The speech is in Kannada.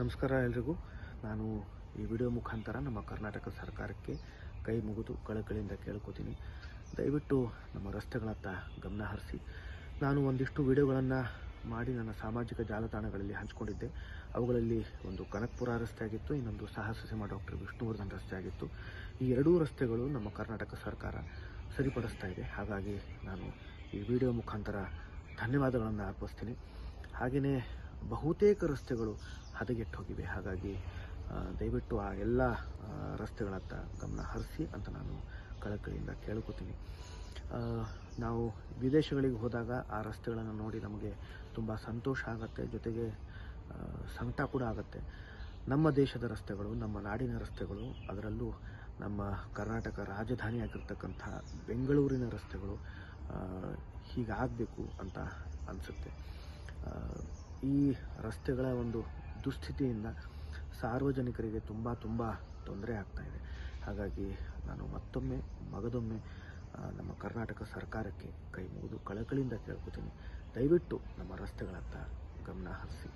ನಮಸ್ಕಾರ ಎಲ್ರಿಗೂ. ನಾನು ಈ ವಿಡಿಯೋ ಮುಖಾಂತರ ನಮ್ಮ ಕರ್ನಾಟಕ ಸರ್ಕಾರಕ್ಕೆ ಕೈ ಮುಗಿದು ಕಳಕಳಿಯಿಂದ ಕೇಳ್ಕೊತೀನಿ. ದಯವಿಟ್ಟು ನಮ್ಮ ರಸ್ತೆಗಳತ್ತ ಗಮನ ಹರಿಸಿ. ನಾನು ಒಂದಿಷ್ಟು ವಿಡಿಯೋಗಳನ್ನು ಮಾಡಿ ನನ್ನ ಸಾಮಾಜಿಕ ಜಾಲತಾಣಗಳಲ್ಲಿ ಹಂಚಿಕೊಂಡಿದ್ದೆ. ಅವುಗಳಲ್ಲಿ ಒಂದು ಕನಕ್ಪುರ ರಸ್ತೆ ಆಗಿತ್ತು, ಇನ್ನೊಂದು ಸಾಹಸ ಸಿಂಹ ಡಾಕ್ಟರ್ ವಿಷ್ಣುವರ್ಧನ್ ರಸ್ತೆ ಆಗಿತ್ತು. ಈ ಎರಡೂ ರಸ್ತೆಗಳು ನಮ್ಮ ಕರ್ನಾಟಕ ಸರ್ಕಾರ ಸರಿಪಡಿಸ್ತಾ ಇದೆ. ಹಾಗಾಗಿ ನಾನು ಈ ವಿಡಿಯೋ ಮುಖಾಂತರ ಧನ್ಯವಾದಗಳನ್ನು ಅರ್ಪಿಸ್ತೀನಿ ಹಾಗೆಯೇ ಬಹುತೇಕ ರಸ್ತೆಗಳು ಹದಗೆಟ್ಟು ಹೋಗಿವೆ ಹಾಗಾಗಿ ದಯವಿಟ್ಟು ಆ ಎಲ್ಲ ರಸ್ತೆಗಳತ್ತ ಗಮನ ಹರಿಸಿ ಅಂತ ನಾನು ಕಳಕಳಿಯಿಂದ ಕೇಳ್ಕೊತೀನಿ. ನಾವು ವಿದೇಶಗಳಿಗೆ ಹೋದಾಗ ಆ ರಸ್ತೆಗಳನ್ನು ನೋಡಿ ನಮಗೆ ತುಂಬ ಸಂತೋಷ ಆಗುತ್ತೆ. ಜೊತೆಗೆ ಸಂಕಟ ಕೂಡ ಆಗುತ್ತೆ. ನಮ್ಮ ದೇಶದ ರಸ್ತೆಗಳು, ನಮ್ಮ ನಾಡಿನ ರಸ್ತೆಗಳು, ಅದರಲ್ಲೂ ನಮ್ಮ ಕರ್ನಾಟಕ ರಾಜಧಾನಿಯಾಗಿರ್ತಕ್ಕಂಥ ಬೆಂಗಳೂರಿನ ರಸ್ತೆಗಳು ಹೀಗಾಗಬೇಕು ಅಂತ ಅನಿಸುತ್ತೆ. ಈ ರಸ್ತೆಗಳ ಒಂದು ದುಸ್ಥಿತಿಯಿಂದ ಸಾರ್ವಜನಿಕರಿಗೆ ತುಂಬ ತುಂಬ ತೊಂದರೆ ಆಗ್ತಾ ಇದೆ. ಹಾಗಾಗಿ ನಾನು ಮತ್ತೊಮ್ಮೆ, ಮಗದೊಮ್ಮೆ ನಮ್ಮ ಕರ್ನಾಟಕ ಸರ್ಕಾರಕ್ಕೆ ಕೈ ಮುಗಿದು ಕಳಕಳಿಯಿಂದ ಕೇಳ್ಕೊತೀನಿ. ದಯವಿಟ್ಟು ನಮ್ಮ ರಸ್ತೆಗಳತ್ತ ಗಮನ ಹರಿಸಿ.